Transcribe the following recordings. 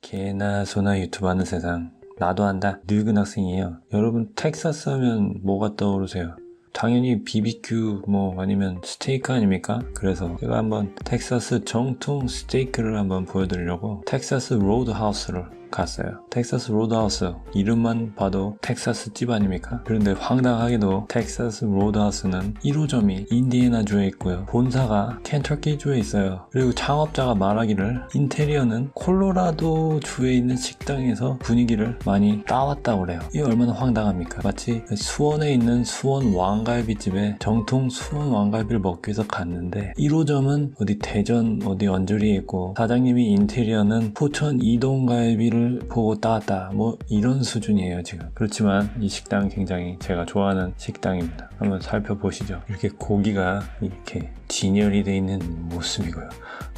개나 소나 유튜브 하는 세상 나도 한다 늙은 학생이에요 여러분 텍사스 하면 뭐가 떠오르세요? 당연히 BBQ 뭐 아니면 스테이크 아닙니까? 그래서 제가 한번 텍사스 정통 스테이크를 한번 보여드리려고 텍사스 로드하우스를 갔어요. 텍사스 로드하우스 이름만 봐도 텍사스 집 아닙니까? 그런데 황당하게도 텍사스 로드하우스는 1호점이 인디애나주에 있고요. 본사가 켄터키주에 있어요. 그리고 창업자가 말하기를 인테리어는 콜로라도 주에 있는 식당에서 분위기를 많이 따왔다고 그래요. 이게 얼마나 황당합니까? 마치 수원에 있는 수원 왕갈비집에 정통 수원 왕갈비를 먹기 위해서 갔는데 1호점은 어디 대전 어디 언저리에 있고 사장님이 인테리어는 포천 이동갈비를 보고 따왔다. 뭐 이런 수준이에요 지금. 그렇지만 이 식당 굉장히 제가 좋아하는 식당입니다. 한번 살펴보시죠. 이렇게 고기가 이렇게 진열이 되어 있는 모습이고요.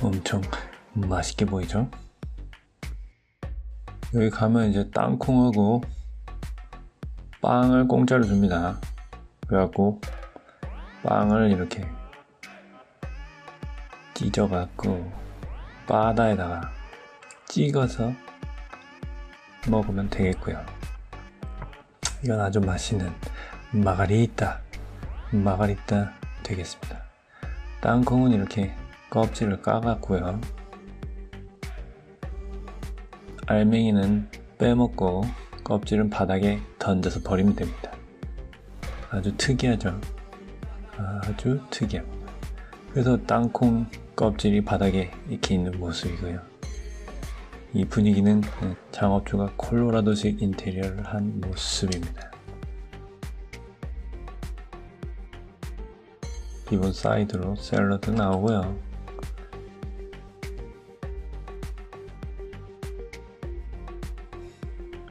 엄청 맛있게 보이죠? 여기 가면 이제 땅콩하고 빵을 공짜로 줍니다. 그래갖고 빵을 이렇게 찢어갖고 바다에다가 찍어서 먹으면 되겠고요. 이건 아주 맛있는 마가리타, 마가리타 되겠습니다. 땅콩은 이렇게 껍질을 까갔고요. 알맹이는 빼먹고 껍질은 바닥에 던져서 버리면 됩니다. 아주 특이하죠? 아주 특이합니다. 그래서 땅콩 껍질이 바닥에 이렇게 있는 모습이고요. 이 분위기는 창업주가 콜로라도식 인테리어를 한 모습입니다. 기본 사이드로 샐러드 나오고요.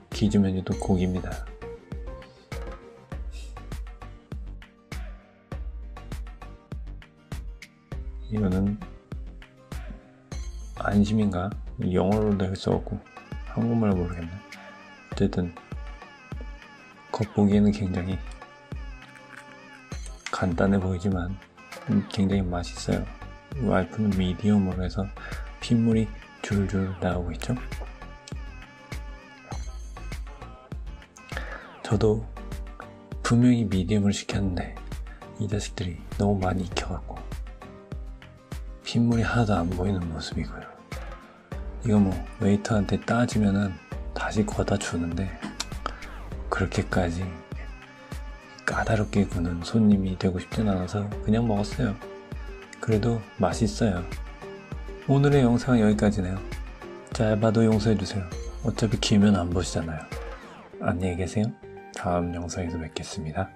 기즈 메뉴도 고기입니다. 이거는 안심인가? 영어로 되어 있어갖고 한국말 모르겠네. 어쨌든 겉보기에는 굉장히 간단해 보이지만 굉장히 맛있어요. 와이프는 미디엄으로 해서 핏물이 줄줄 나오고 있죠. 저도 분명히 미디엄을 시켰는데 이 자식들이 너무 많이 익혀갖고 핏물이 하나도 안 보이는 모습이고요. 이거 뭐 웨이터한테 따지면은 다시 걷어 주는데 그렇게까지 까다롭게 구는 손님이 되고 싶진 않아서 그냥 먹었어요. 그래도 맛있어요. 오늘의 영상은 여기까지네요. 짧아도 용서해주세요. 어차피 길면 안 보시잖아요. 안녕히 계세요. 다음 영상에서 뵙겠습니다.